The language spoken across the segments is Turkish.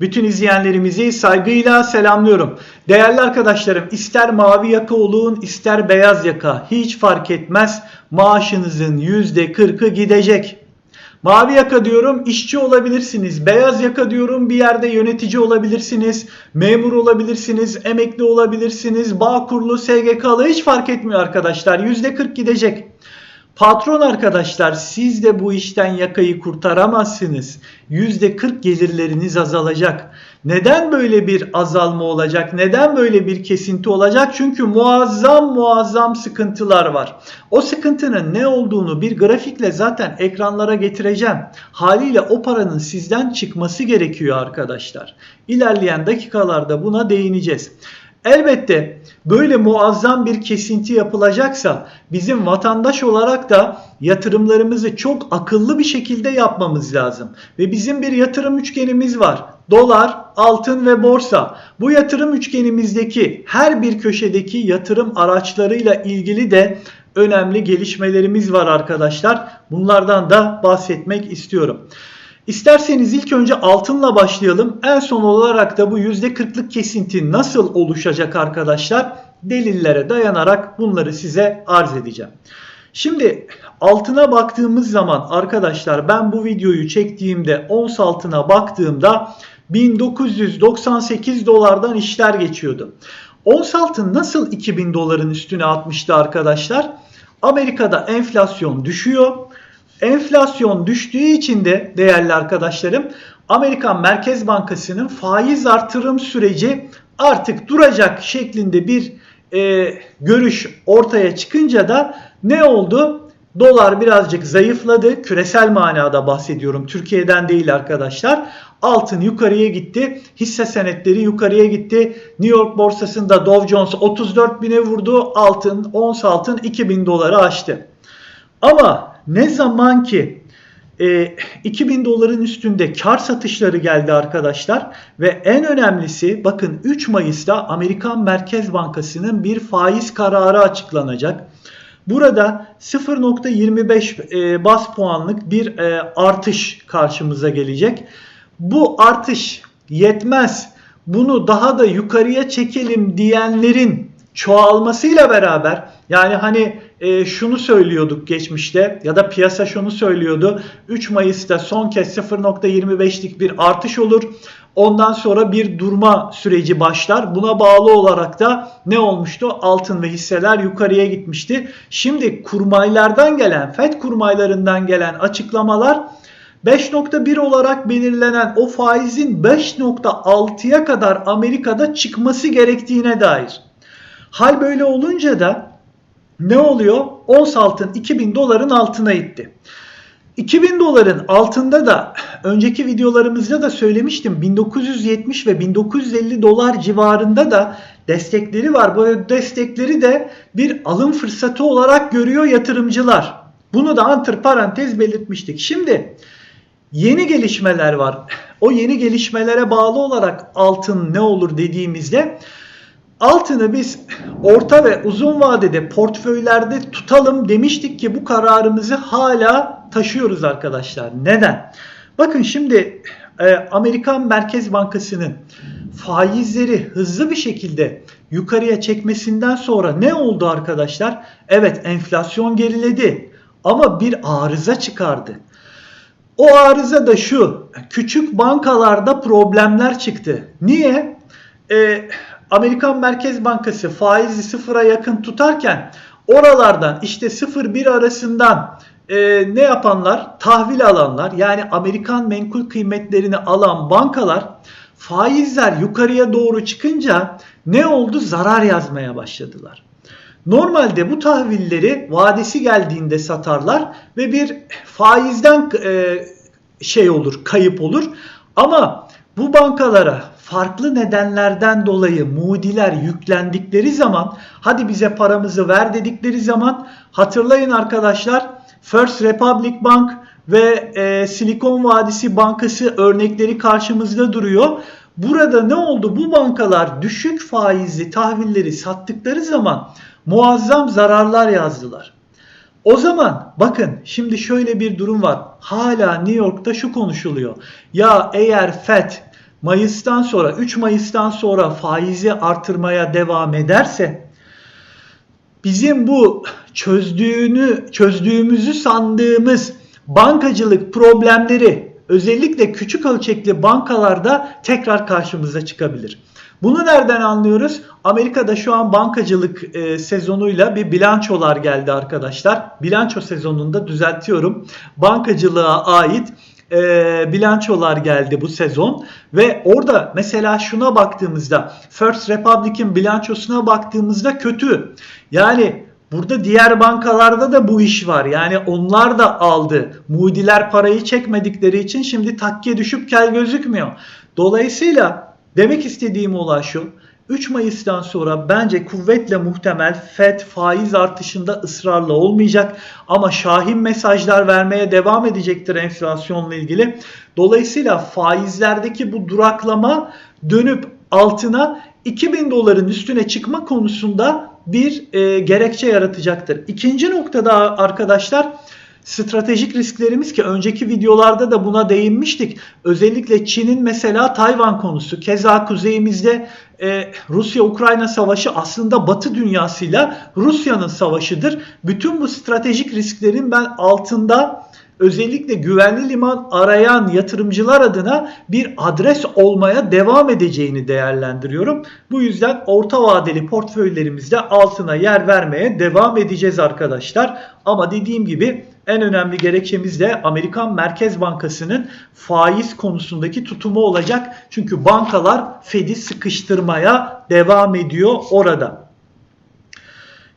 Bütün izleyenlerimizi saygıyla selamlıyorum. Değerli arkadaşlarım ister mavi yaka olun ister beyaz yaka hiç fark etmez maaşınızın %40'ı gidecek. Mavi yaka diyorum işçi olabilirsiniz. Beyaz yaka diyorum bir yerde yönetici olabilirsiniz. Memur olabilirsiniz. Emekli olabilirsiniz. Bağkurlu, SGK'lı hiç fark etmiyor arkadaşlar. %40 gidecek. Patron arkadaşlar siz de bu işten yakayı kurtaramazsınız. %40 gelirleriniz azalacak. Neden böyle bir azalma olacak? Neden böyle bir kesinti olacak? Çünkü muazzam muazzam sıkıntılar var. O sıkıntının ne olduğunu bir grafikle zaten ekranlara getireceğim. Haliyle o paranın sizden çıkması gerekiyor arkadaşlar. İlerleyen dakikalarda buna değineceğiz. Elbette böyle muazzam bir kesinti yapılacaksa bizim vatandaş olarak da yatırımlarımızı çok akıllı bir şekilde yapmamız lazım. Ve bizim bir yatırım üçgenimiz var. Dolar, altın ve borsa. Bu yatırım üçgenimizdeki her bir köşedeki yatırım araçlarıyla ilgili de önemli gelişmelerimiz var arkadaşlar. Bunlardan da bahsetmek istiyorum. İsterseniz ilk önce altınla başlayalım. En son olarak da bu %40'lık kesinti nasıl oluşacak arkadaşlar? Delillere dayanarak bunları size arz edeceğim. Şimdi altına baktığımız zaman arkadaşlar ben bu videoyu çektiğimde ons altına baktığımda 1998 dolardan işler geçiyordu. Ons altın nasıl 2000 doların üstüne atmıştı arkadaşlar? Amerika'da enflasyon düşüyor. Enflasyon düştüğü için de değerli arkadaşlarım Amerikan Merkez Bankası'nın faiz artırım süreci artık duracak şeklinde bir e, görüş ortaya çıkınca da ne oldu? Dolar birazcık zayıfladı. Küresel manada bahsediyorum. Türkiye'den değil arkadaşlar. Altın yukarıya gitti. Hisse senetleri yukarıya gitti. New York borsasında Dow Jones 34 bine vurdu. Altın, ons altın 2000 doları aştı. Ama ne zaman ki e, 2000 doların üstünde kar satışları geldi arkadaşlar ve en önemlisi bakın 3 Mayıs'ta Amerikan Merkez Bankası'nın bir faiz kararı açıklanacak. Burada 0.25 e, bas puanlık bir e, artış karşımıza gelecek. Bu artış yetmez. Bunu daha da yukarıya çekelim diyenlerin çoğalmasıyla beraber yani hani e, şunu söylüyorduk geçmişte ya da piyasa şunu söylüyordu. 3 Mayıs'ta son kez 0.25'lik bir artış olur. Ondan sonra bir durma süreci başlar. Buna bağlı olarak da ne olmuştu? Altın ve hisseler yukarıya gitmişti. Şimdi kurmaylardan gelen, FED kurmaylarından gelen açıklamalar 5.1 olarak belirlenen o faizin 5.6'ya kadar Amerika'da çıkması gerektiğine dair. Hal böyle olunca da ne oluyor? Ons altın 2000 doların altına itti. 2000 doların altında da önceki videolarımızda da söylemiştim 1970 ve 1950 dolar civarında da destekleri var. Bu destekleri de bir alım fırsatı olarak görüyor yatırımcılar. Bunu da antır parantez belirtmiştik. Şimdi yeni gelişmeler var. O yeni gelişmelere bağlı olarak altın ne olur dediğimizde Altını biz orta ve uzun vadede portföylerde tutalım demiştik ki bu kararımızı hala taşıyoruz arkadaşlar. Neden? Bakın şimdi e, Amerikan Merkez Bankası'nın faizleri hızlı bir şekilde yukarıya çekmesinden sonra ne oldu arkadaşlar? Evet enflasyon geriledi ama bir arıza çıkardı. O arıza da şu küçük bankalarda problemler çıktı. Niye? Ee, Amerikan Merkez Bankası faizi sıfıra yakın tutarken oralardan işte 0-1 arasından e, ne yapanlar? Tahvil alanlar yani Amerikan menkul kıymetlerini alan bankalar faizler yukarıya doğru çıkınca ne oldu? Zarar yazmaya başladılar. Normalde bu tahvilleri vadesi geldiğinde satarlar ve bir faizden e, şey olur, kayıp olur. Ama bu bankalara farklı nedenlerden dolayı mudiler yüklendikleri zaman hadi bize paramızı ver dedikleri zaman hatırlayın arkadaşlar First Republic Bank ve e, Silikon Vadisi Bankası örnekleri karşımızda duruyor. Burada ne oldu? Bu bankalar düşük faizli tahvilleri sattıkları zaman muazzam zararlar yazdılar. O zaman bakın şimdi şöyle bir durum var. Hala New York'ta şu konuşuluyor. Ya eğer FED Mayıs'tan sonra 3 Mayıs'tan sonra faizi artırmaya devam ederse bizim bu çözdüğünü çözdüğümüzü sandığımız bankacılık problemleri özellikle küçük ölçekli bankalarda tekrar karşımıza çıkabilir. Bunu nereden anlıyoruz? Amerika'da şu an bankacılık e, sezonuyla bir bilançolar geldi arkadaşlar. Bilanço sezonunda düzeltiyorum. Bankacılığa ait e, bilançolar geldi bu sezon ve orada mesela şuna baktığımızda First Republic'in bilançosuna baktığımızda kötü. Yani Burada diğer bankalarda da bu iş var. Yani onlar da aldı. Mudiler parayı çekmedikleri için şimdi takke düşüp kel gözükmüyor. Dolayısıyla demek istediğim olay şu. 3 Mayıs'tan sonra bence kuvvetle muhtemel FED faiz artışında ısrarlı olmayacak ama şahin mesajlar vermeye devam edecektir enflasyonla ilgili. Dolayısıyla faizlerdeki bu duraklama dönüp altına 2000 doların üstüne çıkma konusunda bir e, gerekçe yaratacaktır. İkinci noktada arkadaşlar stratejik risklerimiz ki önceki videolarda da buna değinmiştik. Özellikle Çin'in mesela Tayvan konusu. Keza kuzeyimizde e, Rusya-Ukrayna savaşı aslında Batı dünyasıyla Rusya'nın savaşıdır. Bütün bu stratejik risklerin ben altında özellikle güvenli liman arayan yatırımcılar adına bir adres olmaya devam edeceğini değerlendiriyorum. Bu yüzden orta vadeli portföylerimizde altına yer vermeye devam edeceğiz arkadaşlar. Ama dediğim gibi en önemli gerekçemiz de Amerikan Merkez Bankası'nın faiz konusundaki tutumu olacak. Çünkü bankalar Fed'i sıkıştırmaya devam ediyor orada.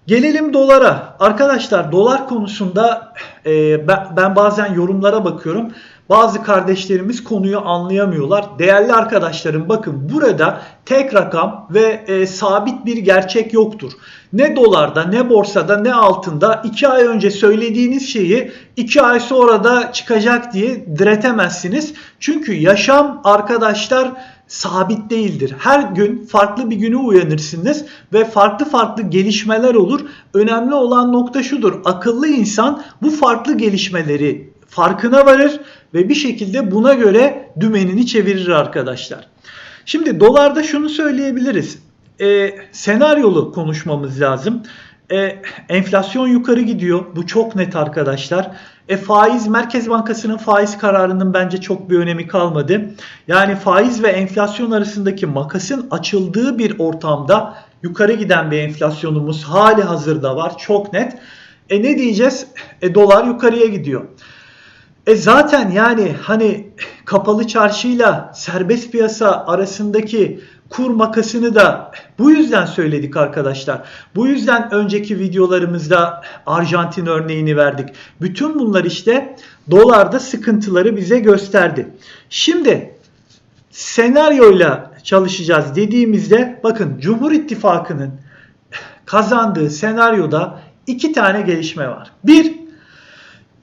Gelelim dolara. Arkadaşlar dolar konusunda e, ben, ben bazen yorumlara bakıyorum. Bazı kardeşlerimiz konuyu anlayamıyorlar. Değerli arkadaşlarım bakın burada tek rakam ve e, sabit bir gerçek yoktur. Ne dolarda ne borsada ne altında 2 ay önce söylediğiniz şeyi 2 ay sonra da çıkacak diye diretemezsiniz. Çünkü yaşam arkadaşlar sabit değildir. Her gün farklı bir günü uyanırsınız ve farklı farklı gelişmeler olur. Önemli olan nokta şudur. Akıllı insan bu farklı gelişmeleri farkına varır ve bir şekilde buna göre dümenini çevirir arkadaşlar. Şimdi dolarda şunu söyleyebiliriz. E, senaryolu konuşmamız lazım. E, enflasyon yukarı gidiyor. Bu çok net arkadaşlar. E, faiz Merkez Bankası'nın faiz kararının bence çok bir önemi kalmadı. Yani faiz ve enflasyon arasındaki makasın açıldığı bir ortamda yukarı giden bir enflasyonumuz hali hazırda var. Çok net. E ne diyeceğiz? E dolar yukarıya gidiyor. E zaten yani hani kapalı çarşıyla serbest piyasa arasındaki kur makasını da bu yüzden söyledik arkadaşlar. Bu yüzden önceki videolarımızda Arjantin örneğini verdik. Bütün bunlar işte dolarda sıkıntıları bize gösterdi. Şimdi senaryoyla çalışacağız dediğimizde bakın Cumhur İttifakı'nın kazandığı senaryoda iki tane gelişme var. Bir,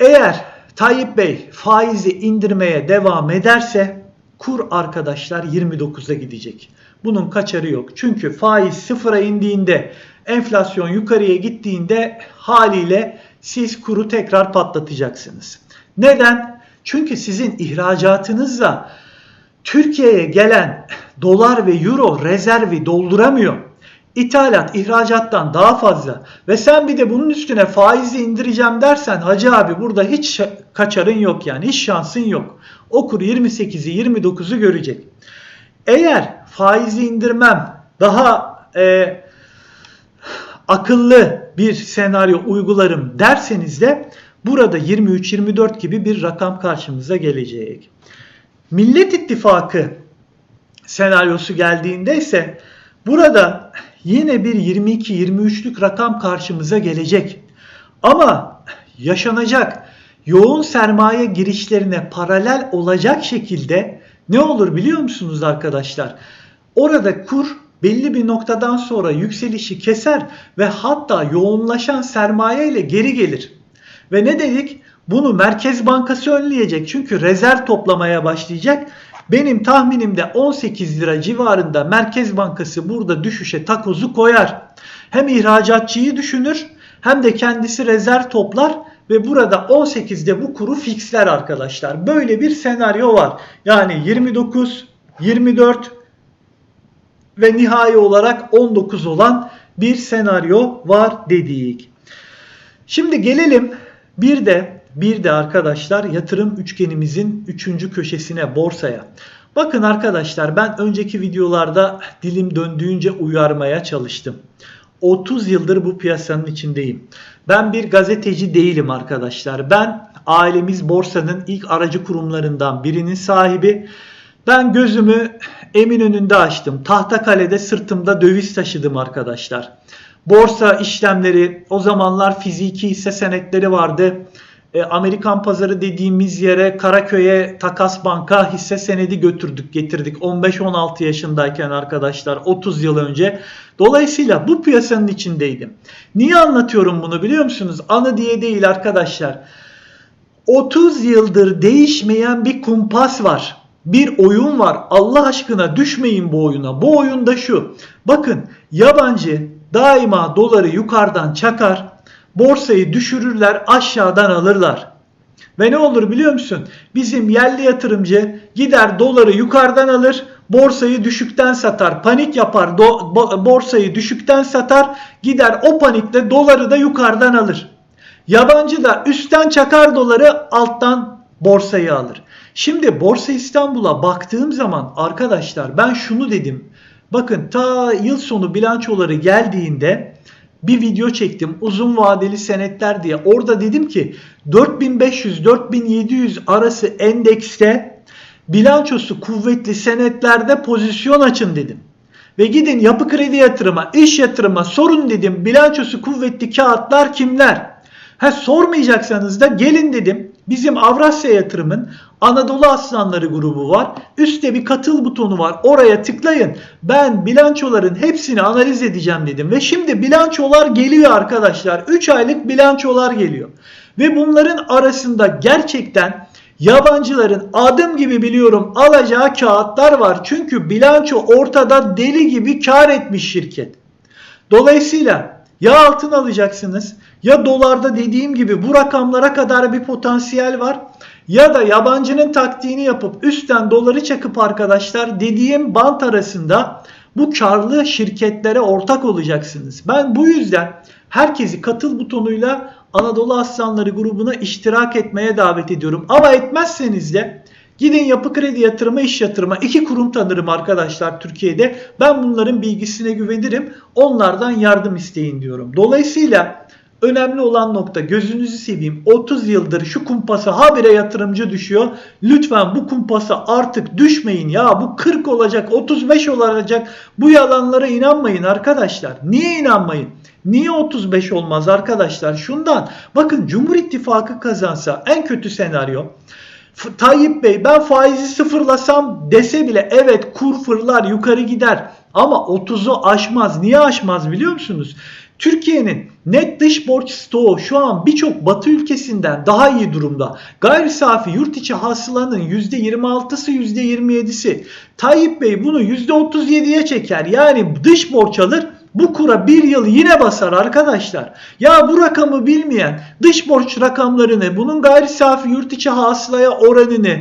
eğer Tayyip Bey faizi indirmeye devam ederse kur arkadaşlar 29'a gidecek. Bunun kaçarı yok. Çünkü faiz sıfıra indiğinde, enflasyon yukarıya gittiğinde haliyle siz kuru tekrar patlatacaksınız. Neden? Çünkü sizin ihracatınızla Türkiye'ye gelen dolar ve euro rezervi dolduramıyor. İthalat ihracattan daha fazla ve sen bir de bunun üstüne faizi indireceğim dersen hacı abi burada hiç kaçarın yok yani hiç şansın yok. O kur 28'i 29'u görecek. Eğer faizi indirmem daha e, akıllı bir senaryo uygularım derseniz de burada 23-24 gibi bir rakam karşımıza gelecek. Millet İttifakı senaryosu geldiğinde ise burada yine bir 22-23'lük rakam karşımıza gelecek. Ama yaşanacak yoğun sermaye girişlerine paralel olacak şekilde ne olur biliyor musunuz arkadaşlar? Orada kur belli bir noktadan sonra yükselişi keser ve hatta yoğunlaşan sermaye ile geri gelir. Ve ne dedik? Bunu Merkez Bankası önleyecek. Çünkü rezerv toplamaya başlayacak. Benim tahminimde 18 lira civarında Merkez Bankası burada düşüşe takozu koyar. Hem ihracatçıyı düşünür hem de kendisi rezerv toplar ve burada 18'de bu kuru fixler arkadaşlar. Böyle bir senaryo var. Yani 29 24 ve nihai olarak 19 olan bir senaryo var dedik. Şimdi gelelim bir de bir de arkadaşlar yatırım üçgenimizin 3. köşesine borsaya. Bakın arkadaşlar ben önceki videolarda dilim döndüğünce uyarmaya çalıştım. 30 yıldır bu piyasanın içindeyim. Ben bir gazeteci değilim arkadaşlar. Ben ailemiz borsanın ilk aracı kurumlarından birinin sahibi. Ben gözümü Eminönü'nde açtım. Tahtakale'de sırtımda döviz taşıdım arkadaşlar. Borsa işlemleri o zamanlar fiziki hisse senetleri vardı. E, Amerikan pazarı dediğimiz yere Karaköy'e Takas Banka hisse senedi götürdük getirdik 15-16 yaşındayken arkadaşlar 30 yıl önce. Dolayısıyla bu piyasanın içindeydim. Niye anlatıyorum bunu biliyor musunuz? Anı diye değil arkadaşlar. 30 yıldır değişmeyen bir kumpas var. Bir oyun var. Allah aşkına düşmeyin bu oyuna. Bu oyunda şu. Bakın yabancı daima doları yukarıdan çakar. Borsayı düşürürler aşağıdan alırlar. Ve ne olur biliyor musun? Bizim yerli yatırımcı gider doları yukarıdan alır, borsayı düşükten satar. Panik yapar, do- bo- borsayı düşükten satar, gider o panikle doları da yukarıdan alır. Yabancı da üstten çakar doları, alttan borsayı alır. Şimdi Borsa İstanbul'a baktığım zaman arkadaşlar ben şunu dedim. Bakın ta yıl sonu bilançoları geldiğinde bir video çektim uzun vadeli senetler diye. Orada dedim ki 4500-4700 arası endekste bilançosu kuvvetli senetlerde pozisyon açın dedim. Ve gidin yapı kredi yatırıma, iş yatırıma sorun dedim. Bilançosu kuvvetli kağıtlar kimler? Ha sormayacaksanız da gelin dedim. Bizim Avrasya Yatırım'ın Anadolu Aslanları grubu var. Üstte bir katıl butonu var. Oraya tıklayın. Ben bilançoların hepsini analiz edeceğim dedim. Ve şimdi bilançolar geliyor arkadaşlar. 3 aylık bilançolar geliyor. Ve bunların arasında gerçekten yabancıların adım gibi biliyorum alacağı kağıtlar var. Çünkü bilanço ortada deli gibi kar etmiş şirket. Dolayısıyla ya altın alacaksınız ya dolarda dediğim gibi bu rakamlara kadar bir potansiyel var. Ya da yabancının taktiğini yapıp üstten doları çakıp arkadaşlar dediğim bant arasında bu karlı şirketlere ortak olacaksınız. Ben bu yüzden herkesi katıl butonuyla Anadolu Aslanları grubuna iştirak etmeye davet ediyorum. Ama etmezseniz de Gidin yapı kredi yatırıma, iş yatırıma. iki kurum tanırım arkadaşlar Türkiye'de. Ben bunların bilgisine güvenirim. Onlardan yardım isteyin diyorum. Dolayısıyla önemli olan nokta gözünüzü seveyim. 30 yıldır şu kumpasa habire yatırımcı düşüyor. Lütfen bu kumpasa artık düşmeyin ya. Bu 40 olacak, 35 olacak. Bu yalanlara inanmayın arkadaşlar. Niye inanmayın? Niye 35 olmaz arkadaşlar? Şundan bakın Cumhur İttifakı kazansa en kötü senaryo Tayyip Bey ben faizi sıfırlasam dese bile evet kur fırlar yukarı gider ama 30'u aşmaz. Niye aşmaz biliyor musunuz? Türkiye'nin net dış borç stoğu şu an birçok batı ülkesinden daha iyi durumda. Gayri safi yurt içi hasılanın %26'sı %27'si. Tayyip Bey bunu %37'ye çeker. Yani dış borç alır bu kura bir yıl yine basar arkadaşlar. Ya bu rakamı bilmeyen dış borç rakamlarını, bunun gayri safi yurt içi hasılaya oranını,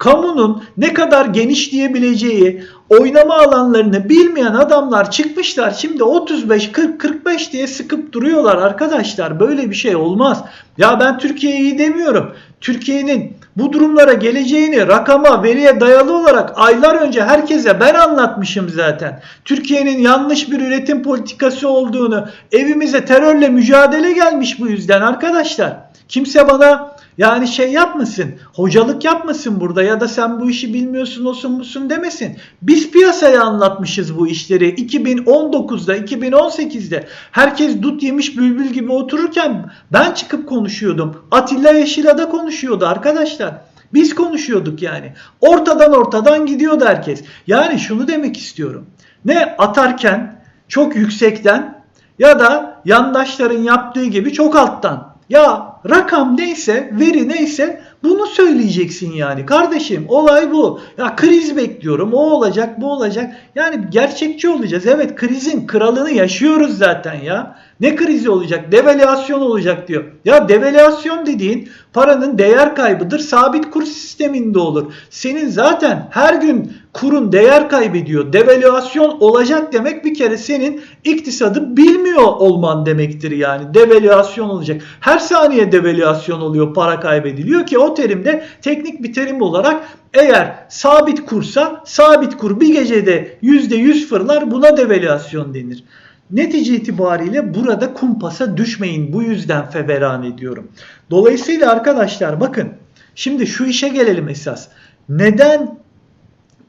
kamunun ne kadar genişleyebileceği, oynama alanlarını bilmeyen adamlar çıkmışlar. Şimdi 35, 40, 45 diye sıkıp duruyorlar arkadaşlar. Böyle bir şey olmaz. Ya ben Türkiye'yi demiyorum. Türkiye'nin bu durumlara geleceğini rakama, veriye dayalı olarak aylar önce herkese ben anlatmışım zaten. Türkiye'nin yanlış bir üretim politikası olduğunu, evimize terörle mücadele gelmiş bu yüzden arkadaşlar. Kimse bana yani şey yapmasın, hocalık yapmasın burada ya da sen bu işi bilmiyorsun olsun musun demesin. Biz piyasaya anlatmışız bu işleri. 2019'da, 2018'de herkes dut yemiş bülbül gibi otururken ben çıkıp konuşuyordum. Atilla Yeşilada konuşuyordu arkadaşlar. Biz konuşuyorduk yani. Ortadan ortadan gidiyordu herkes. Yani şunu demek istiyorum. Ne atarken çok yüksekten ya da yandaşların yaptığı gibi çok alttan. Ya rakam neyse, veri neyse bunu söyleyeceksin yani. Kardeşim olay bu. Ya kriz bekliyorum. O olacak, bu olacak. Yani gerçekçi olacağız. Evet krizin kralını yaşıyoruz zaten ya. Ne krizi olacak? Devalüasyon olacak diyor. Ya devalüasyon dediğin paranın değer kaybıdır. Sabit kur sisteminde olur. Senin zaten her gün kurun değer kaybediyor. Devalüasyon olacak demek bir kere senin iktisadı bilmiyor olman demektir yani. Devalüasyon olacak. Her saniye devalüasyon oluyor, para kaybediliyor ki o terimde teknik bir terim olarak eğer sabit kursa sabit kur bir gecede %100 fırlar buna devalüasyon denir. Netice itibariyle burada kumpasa düşmeyin. Bu yüzden feveran ediyorum. Dolayısıyla arkadaşlar bakın şimdi şu işe gelelim esas. Neden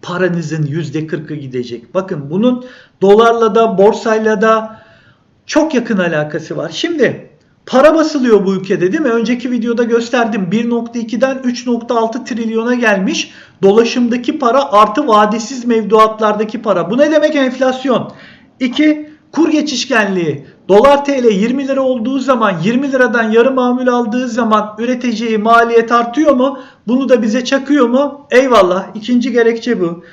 paranızın %40'ı gidecek? Bakın bunun dolarla da borsayla da çok yakın alakası var. Şimdi para basılıyor bu ülkede değil mi? Önceki videoda gösterdim. 1.2'den 3.6 trilyona gelmiş. Dolaşımdaki para artı vadesiz mevduatlardaki para. Bu ne demek enflasyon? 2. Kur geçişkenliği. Dolar TL 20 lira olduğu zaman 20 liradan yarı mamul aldığı zaman üreteceği maliyet artıyor mu? Bunu da bize çakıyor mu? Eyvallah. İkinci gerekçe bu.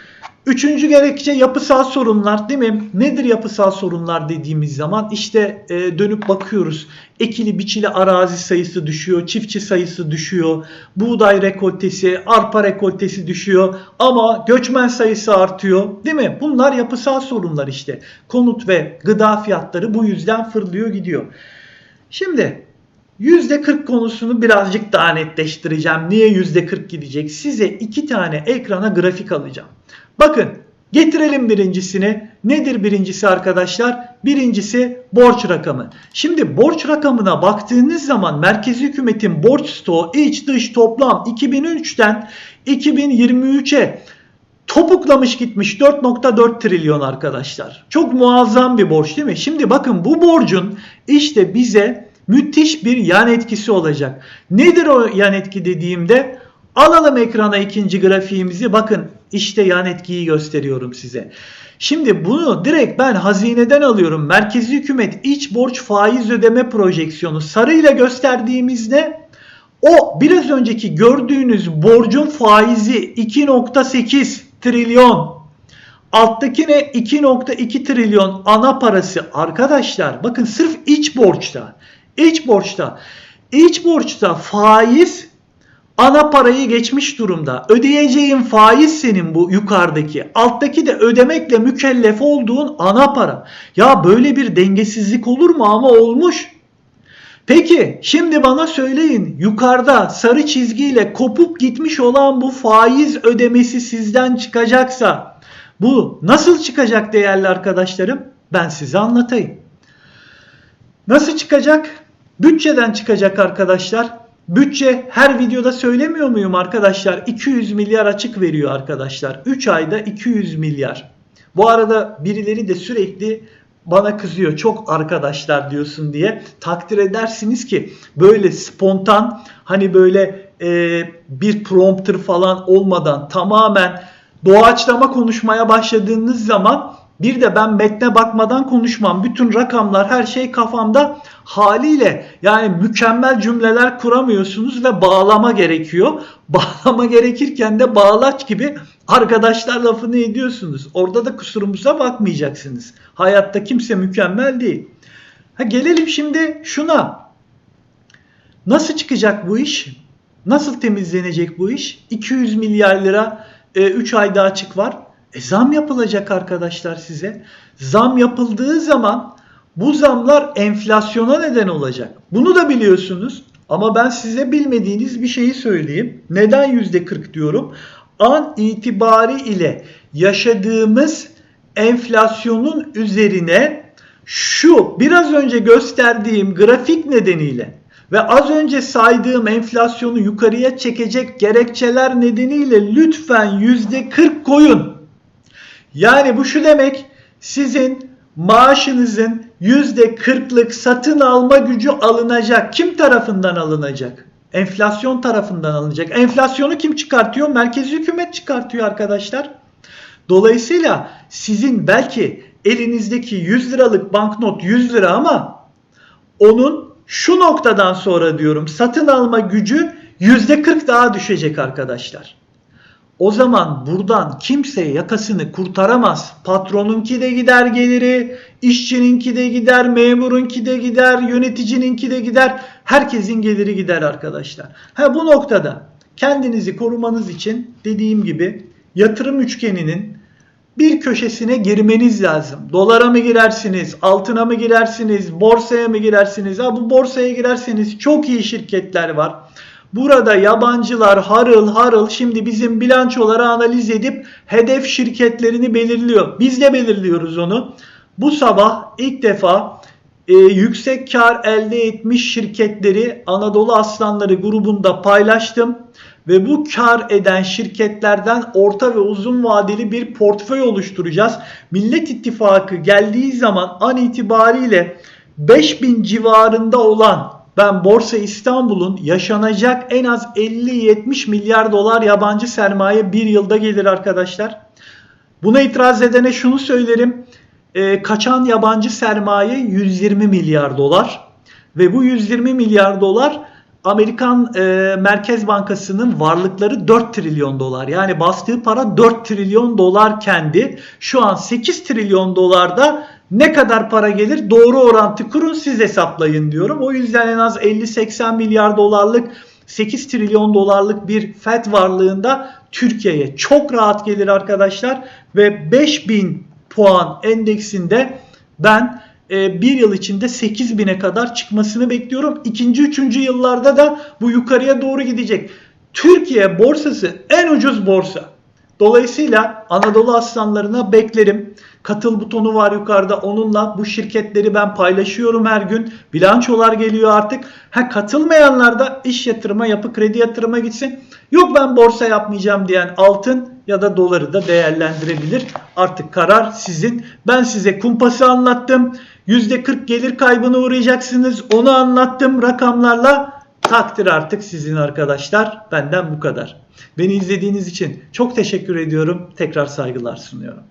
Üçüncü gerekçe yapısal sorunlar değil mi? Nedir yapısal sorunlar dediğimiz zaman işte e, dönüp bakıyoruz. Ekili biçili arazi sayısı düşüyor, çiftçi sayısı düşüyor, buğday rekoltesi, arpa rekoltesi düşüyor ama göçmen sayısı artıyor değil mi? Bunlar yapısal sorunlar işte. Konut ve gıda fiyatları bu yüzden fırlıyor gidiyor. Şimdi %40 konusunu birazcık daha netleştireceğim. Niye %40 gidecek? Size iki tane ekrana grafik alacağım. Bakın getirelim birincisini. Nedir birincisi arkadaşlar? Birincisi borç rakamı. Şimdi borç rakamına baktığınız zaman merkezi hükümetin borç stoğu iç dış toplam 2003'ten 2023'e topuklamış gitmiş 4.4 trilyon arkadaşlar. Çok muazzam bir borç değil mi? Şimdi bakın bu borcun işte bize müthiş bir yan etkisi olacak. Nedir o yan etki dediğimde alalım ekrana ikinci grafiğimizi. Bakın işte yan etkiyi gösteriyorum size. Şimdi bunu direkt ben hazineden alıyorum. Merkezi hükümet iç borç faiz ödeme projeksiyonu sarıyla gösterdiğimizde o biraz önceki gördüğünüz borcun faizi 2.8 trilyon. Alttaki ne? 2.2 trilyon ana parası. Arkadaşlar bakın sırf iç borçta. İç borçta. İç borçta faiz ana parayı geçmiş durumda. Ödeyeceğin faiz senin bu yukarıdaki. Alttaki de ödemekle mükellef olduğun ana para. Ya böyle bir dengesizlik olur mu ama olmuş. Peki şimdi bana söyleyin yukarıda sarı çizgiyle kopup gitmiş olan bu faiz ödemesi sizden çıkacaksa bu nasıl çıkacak değerli arkadaşlarım? Ben size anlatayım. Nasıl çıkacak? Bütçeden çıkacak arkadaşlar. Bütçe her videoda söylemiyor muyum arkadaşlar? 200 milyar açık veriyor arkadaşlar. 3 ayda 200 milyar. Bu arada birileri de sürekli bana kızıyor. Çok arkadaşlar diyorsun diye. Takdir edersiniz ki böyle spontan hani böyle e, bir prompter falan olmadan tamamen doğaçlama konuşmaya başladığınız zaman bir de ben metne bakmadan konuşmam. Bütün rakamlar her şey kafamda haliyle yani mükemmel cümleler kuramıyorsunuz ve bağlama gerekiyor. Bağlama gerekirken de bağlaç gibi arkadaşlar lafını ediyorsunuz. Orada da kusurumuza bakmayacaksınız. Hayatta kimse mükemmel değil. Ha gelelim şimdi şuna. Nasıl çıkacak bu iş? Nasıl temizlenecek bu iş? 200 milyar lira 3 e, ayda açık var. E zam yapılacak arkadaşlar size. Zam yapıldığı zaman bu zamlar enflasyona neden olacak. Bunu da biliyorsunuz. Ama ben size bilmediğiniz bir şeyi söyleyeyim. Neden %40 diyorum? An itibari ile yaşadığımız enflasyonun üzerine şu biraz önce gösterdiğim grafik nedeniyle ve az önce saydığım enflasyonu yukarıya çekecek gerekçeler nedeniyle lütfen %40 koyun. Yani bu şu demek sizin maaşınızın %40'lık satın alma gücü alınacak. Kim tarafından alınacak? Enflasyon tarafından alınacak. Enflasyonu kim çıkartıyor? Merkezi hükümet çıkartıyor arkadaşlar. Dolayısıyla sizin belki elinizdeki 100 liralık banknot 100 lira ama onun şu noktadan sonra diyorum satın alma gücü %40 daha düşecek arkadaşlar. O zaman buradan kimse yakasını kurtaramaz. Patronunki de gider geliri, işçininki de gider, memurunki de gider, yöneticininki de gider. Herkesin geliri gider arkadaşlar. Ha bu noktada kendinizi korumanız için dediğim gibi yatırım üçgeninin bir köşesine girmeniz lazım. Dolara mı girersiniz, altına mı girersiniz, borsaya mı girersiniz? Ha bu borsaya girerseniz çok iyi şirketler var. Burada yabancılar harıl harıl şimdi bizim bilançoları analiz edip hedef şirketlerini belirliyor. Biz de belirliyoruz onu. Bu sabah ilk defa e, yüksek kar elde etmiş şirketleri Anadolu Aslanları grubunda paylaştım ve bu kar eden şirketlerden orta ve uzun vadeli bir portföy oluşturacağız. Millet İttifakı geldiği zaman an itibariyle 5000 civarında olan ben Borsa İstanbul'un yaşanacak en az 50-70 milyar dolar yabancı sermaye bir yılda gelir arkadaşlar. Buna itiraz edene şunu söylerim. E, kaçan yabancı sermaye 120 milyar dolar ve bu 120 milyar dolar Amerikan e, Merkez Bankası'nın varlıkları 4 trilyon dolar. Yani bastığı para 4 trilyon dolar kendi. Şu an 8 trilyon dolarda ne kadar para gelir doğru orantı kurun siz hesaplayın diyorum. O yüzden en az 50-80 milyar dolarlık 8 trilyon dolarlık bir FED varlığında Türkiye'ye çok rahat gelir arkadaşlar. Ve 5000 puan endeksinde ben e, bir yıl içinde 8000'e kadar çıkmasını bekliyorum. İkinci, üçüncü yıllarda da bu yukarıya doğru gidecek. Türkiye borsası en ucuz borsa. Dolayısıyla Anadolu aslanlarına beklerim. Katıl butonu var yukarıda. Onunla bu şirketleri ben paylaşıyorum her gün. Bilançolar geliyor artık. Ha katılmayanlar da iş yatırıma, yapı kredi yatırıma gitsin. Yok ben borsa yapmayacağım diyen altın ya da doları da değerlendirebilir. Artık karar sizin. Ben size kumpası anlattım. %40 gelir kaybına uğrayacaksınız. Onu anlattım rakamlarla. Takdir artık sizin arkadaşlar. Benden bu kadar. Beni izlediğiniz için çok teşekkür ediyorum. Tekrar saygılar sunuyorum.